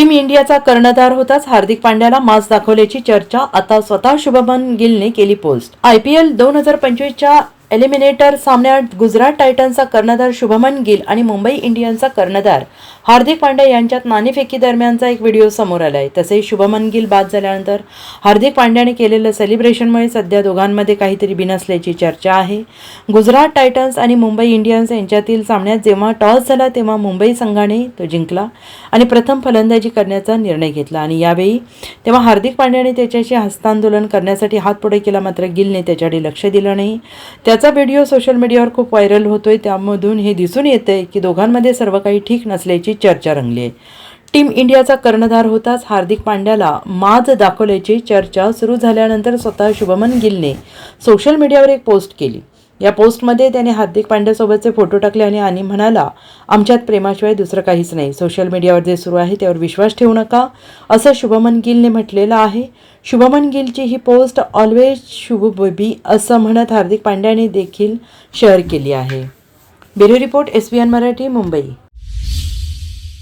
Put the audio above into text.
Team इंडियाचा कर्णधार होताच हार्दिक पांड्याला मास दाखवल्याची चर्चा आता स्वतः शुभमन गिलने केली पोस्ट. आयपीएल दोन हजार पंचवीसच्या एलिमिनेटर सामन्यात गुजरात टायटन्सचा कर्णधार शुभमन गिल आणि मुंबई इंडियन्सचा कर्णधार हार्दिक पांड्या यांच्यात नाणेफेकी दरम्यानचा एक व्हिडिओ समोर आला आहे तसेच शुभमन गिल बाद झाल्यानंतर हार्दिक पांड्याने केलेलं सेलिब्रेशनमुळे सध्या दोघांमध्ये काहीतरी बिनसल्याची चर्चा आहे. गुजरात टायटन्स आणि मुंबई इंडियन्स यांच्यातील सामन्यात जेव्हा टॉस झाला तेव्हा मुंबई संघाने तो जिंकला आणि प्रथम फलंदाजी करण्याचा निर्णय घेतला. आणि यावेळी तेव्हा हार्दिक पांड्याने त्याच्याशी हस्तांदोलन करण्यासाठी हात पुढे केला मात्र गिलने त्याच्याकडे लक्ष दिलं नाही. त्याचा व्हिडिओ सोशल मीडियावर खूप व्हायरल होतोय. त्यामधून हे दिसून येतंय की दोघांमध्ये सर्व काही ठीक नसल्याची चर्चा रंगली. आहे टीम इंडियाचा कर्णधार होताच हार्दिक पांड्याला माज दाखवल्याची चर्चा सुरू झाल्यानंतर स्वतः शुभमन गिलने सोशल मीडियावर एक पोस्ट केली. या पोस्टमध्ये त्याने हार्दिक पांड्यासोबतचे फोटो टाकले आणि आणि म्हणाला आमच्यात प्रेमाशिवाय दुसरं काहीच नाही. सोशल मीडियावर जे सुरू आहे त्यावर विश्वास ठेवू नका. असं शुभमन गिलने म्हटलेलं आहे. शुभमन गिलची ही पोस्ट ऑलवेज शुभ बेबी असं म्हणत हार्दिक पांड्याने देखील शेअर केली आहे. Bureau report S B N Marathi Mumbai.